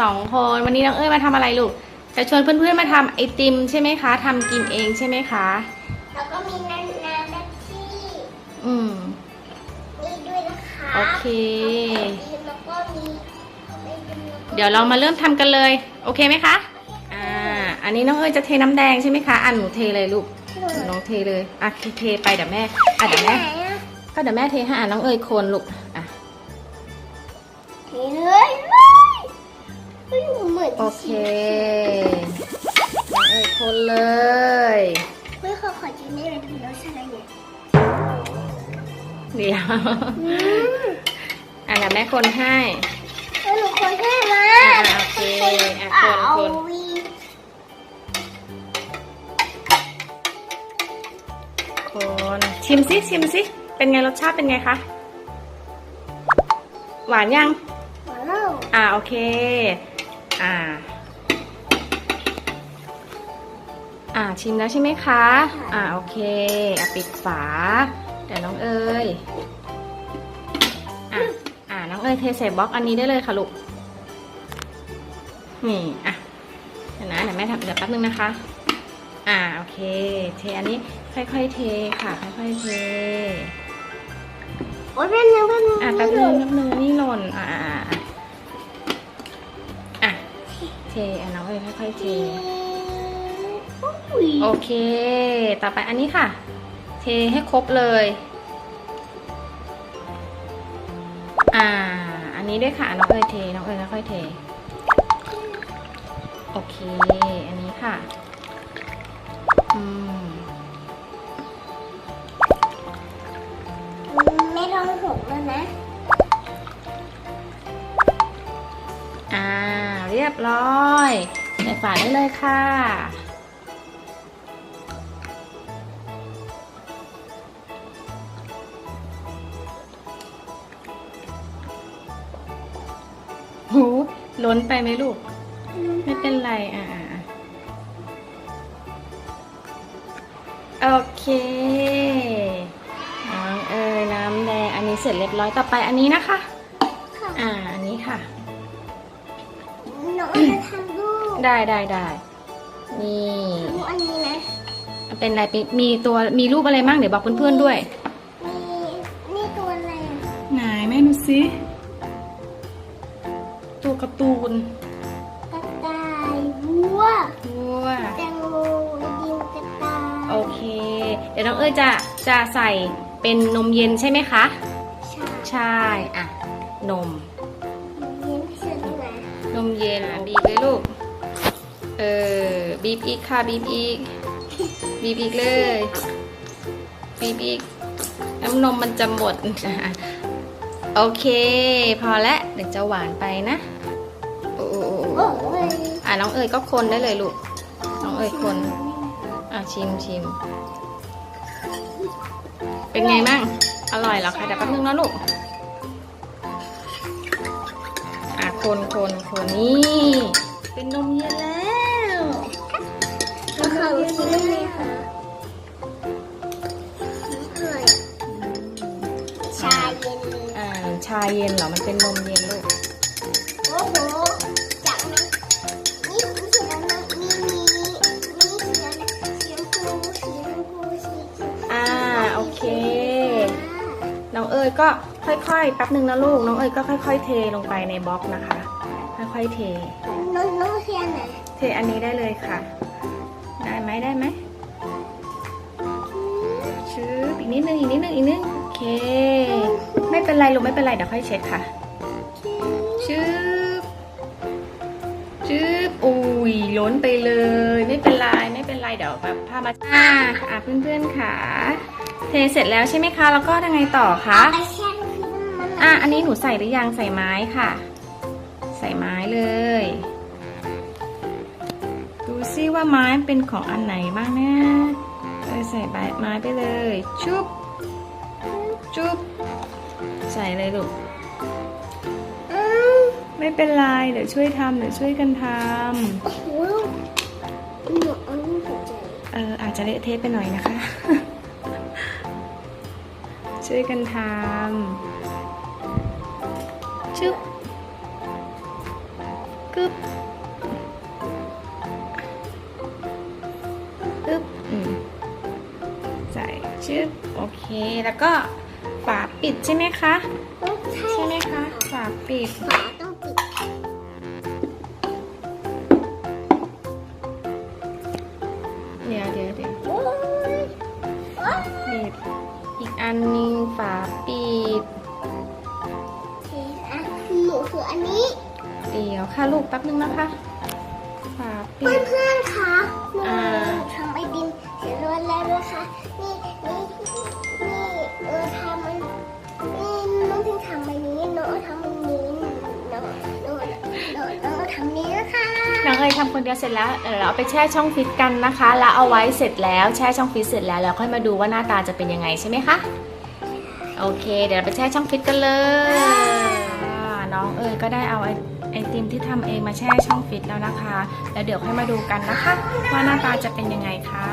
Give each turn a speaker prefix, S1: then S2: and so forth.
S1: สองคน วันนี้น้องเอ้ยมาทำอะไรลูก จะชวนเพื่อนๆมาทำไอติมใช่ไหมคะทำกินเองใช่ไหมคะ
S2: แล้วก็มีน้ำน้ำแบบที่
S1: อืม
S2: นี่ด้วยนะคะ
S1: โอเค
S2: แล้วก็มีเดี๋
S1: ยวเรามาเริ่มทำกันเลย โอเคไหมคะ อ่า อันนี้น้องเอ้ยจะเทน้ำแดงใช่ไหมคะอะหนูเทเลยลูกน้องเทเลยอะเทไปเดี๋ยวแม่อะเดี๋ยวแม่ก็เดี๋ยวแม่เทให้อะน้องเอ้ยคนลูกอะ
S2: เทเลย
S1: โอเคน้องเอ้ยคนเลย
S2: เฮ้ยขอขอจิ้มได้ไหมถึงรสชาติอะไรเนี่ย
S1: เดี๋ยว
S2: อืม
S1: อะเดี๋ยวแม่คนให้
S2: เฮ้ยหนูคนให้มา
S1: อะโอเคอะคนคน
S2: เอาวี
S1: คนชิมซิชิมซิเป็นไงรสชาติเป็นไงคะ หวานยัง
S2: ว้าว
S1: อ่าโอเค อ่า อ่าชิมแล้วใช่ไหมคะ อ่าโอเคอะปิดฝา เดี๋ยวน้องเอ๋ยอะอ่าน้องเอ๋ยเทใส่บล็อกอันนี้ได้เลยค่ะลูก นี่อะเดี๋ยวนะเดี๋ยวแม่ทำเดี๋ยวแป๊บนึงนะคะ อ่าโอเค เทอันนี้ค่อยๆเทค่ะ ค่อยๆเท
S2: โอ้ยเป็นยังเป็นยัง
S1: อะแป๊บนึงแป๊บนึงนี่หล่นอะ ทอะน้องเอ๋ยค่อยๆเท
S2: อุ้ย
S1: โอเค ต่อไปอันนี้ค่ะ เทให้ครบเลย อ่า อันนี้ด้วยค่ะน้องเอ๋ยเทน้องเอ๋ยค่อยๆเท โอเค อันนี้ค่ะ อืม
S2: ไม่ต้องหกแล้วนะ
S1: อ่า เรียบร้อยใส่ฝาได้เลยค่ะ หูล้นไปไหมลูก ไม่เป็นไรอ่าอ่าอ่าโอเคน้องเอ๋ยน้ำแดงอันนี้เสร็จเรียบร้อยต่อไปอันนี้นะคะ
S2: ค่ะ
S1: อ่า อันนี้ค่ะ
S2: หนูจะ ทำลูก
S1: ได้ได้ได้นี่
S2: ลูกอันนี้นะ
S1: เป็นอะไรมีมีตัวมีรูปอะไรบ้างเดี๋ยวบอกเพื่อนๆด้วย
S2: มีนี่ตัวอะไรอะ
S1: ไหนแม่ดูสิตัวการ์ตูน
S2: กระต่ายวัว
S1: วัว
S2: แตงโมดินกระต่าย
S1: โอเค เดี๋ยวน้องเอ้ยจะจะใส่เป็นนมเย็นใช่ไหมคะ
S2: ชา
S1: ใช่ อะ นม มเย็นอะบีบเลยลูก เออบีบอีกค่ะบีบอีก บีบอีกเลย บีบอีก น้ำนมมันจะหมด โอเค พอแล้วเดี๋ยวจะหวานไปนะโอ้โอ้โอ้โอ้
S2: โอ้ย
S1: อะน้องเอ๋ยก็คนได้เลยลูก น้องเอ๋ยคน อะชิมชิม เป็นไงมั่งอร่อยเหรอคะเดี๋ยวแป๊บนึงนะลูก คนคนคนนี่ เป็นนมเย็นแล้ว
S2: แล้วเขาชิ้นเลยค่ะอร่อยชาเย็นเลย
S1: อ่าชาเย็นเหรอ มันเป็นนมเย็นลูก
S2: โอ้โหจังนะนี่สีน้ำมันมีมีมีสีน้ำมันสีชมพูสีชมพูสีเขียว
S1: อ่า โอเค น้องเอ๋ยก็ ค่อยๆแป๊บนึงนะลูกน้องเอ๋ยก็ค่อยๆเทลงไปในบล็อกนะคะ ค่อยๆเท
S2: น้องน้องเทียนไหน
S1: เทอันนี้ได้เลยค่ะ ได้ไหมได้ไหมชื้ออีกนิดนึงอีกนิดนึงอีกนิดนึงโอเค ไม่เป็นไรลูกไม่เป็นไรเดี๋ยวค่อยเช็ดค่ะชืบชืบอุ้ยล้นไปเลย ไม่เป็นไรไม่เป็นไรเดี๋ยวแบบผ้ามาอ่าอะเพื่อนๆค่ะ เทเสร็จแล้วใช่ไหมคะ แล้วก็ยังไงต่อคะ
S2: ไปแช่น้ำมัน
S1: อะอันนี้หนูใส่หรือยังใส่ไม้ค่ะ ใส่ไม้เลย ดูซิว่าไม้เป็นของอันไหนบ้างนะเออใส่ใบไม้ไปเลย ชุบชุบใส่เลยลูกไม่เป็นไรเดี๋ยวช่วยทำเดี๋ยวช่วยกันท
S2: โอ้โหหนูอาลูกหัวใจำ
S1: เอออาจจะเละเทะไปหน่อยนะคะ ช่วยกันทำ ชุบกึบกึบอืมใส่ชึบโอเค แล้วก็ฝาปิดใช่ไหมคะ
S2: ต้องใช่
S1: ใช่ไหมคะ ฝาปิด
S2: ฝาต้องปิด
S1: เดี๋ยวเดี๋ยวเดี๋ยว
S2: โอ้ยโอ้ย
S1: ปิดอีกอันหนึงฝาปิด
S2: ออันนี้
S1: เดี๋ยวค่ะลูกแป๊บนึงนะคะฝาปิ
S2: เพื่อน
S1: ด
S2: เพื่อนๆคะหนู
S1: อ่า
S2: ทำไอติมเสร็จแล้วนะคะ นี่นี่นี่เออทำมันนี่น้องพิงทำอันนี้น้องทำอันนี้น้องน้องน้องน้องทำนี้นะคะ
S1: น้องเอ๋ยทำคนเดียวเสร็จแล้วเออเราเอาไปแช่ช่องฟิตกันนะคะ แล้วเอาไว้เสร็จแล้วแช่ช่องฟิตเสร็จแล้วแล้วค่อยมาดูว่าหน้าตาจะเป็นยังไงใช่ไหมคะ โอเค เดี๋ยวเราไปแช่ช่องฟิตกันเลยอ่า น้องเอ๋ยก็ได้เอาไอติมที่ทำเองมาแช่ช่องฟิตแล้วนะคะ แล้วเดี๋ยวค่อยมาดูกันนะคะ ว่าหน้าตาจะเป็นยังไงค่ะ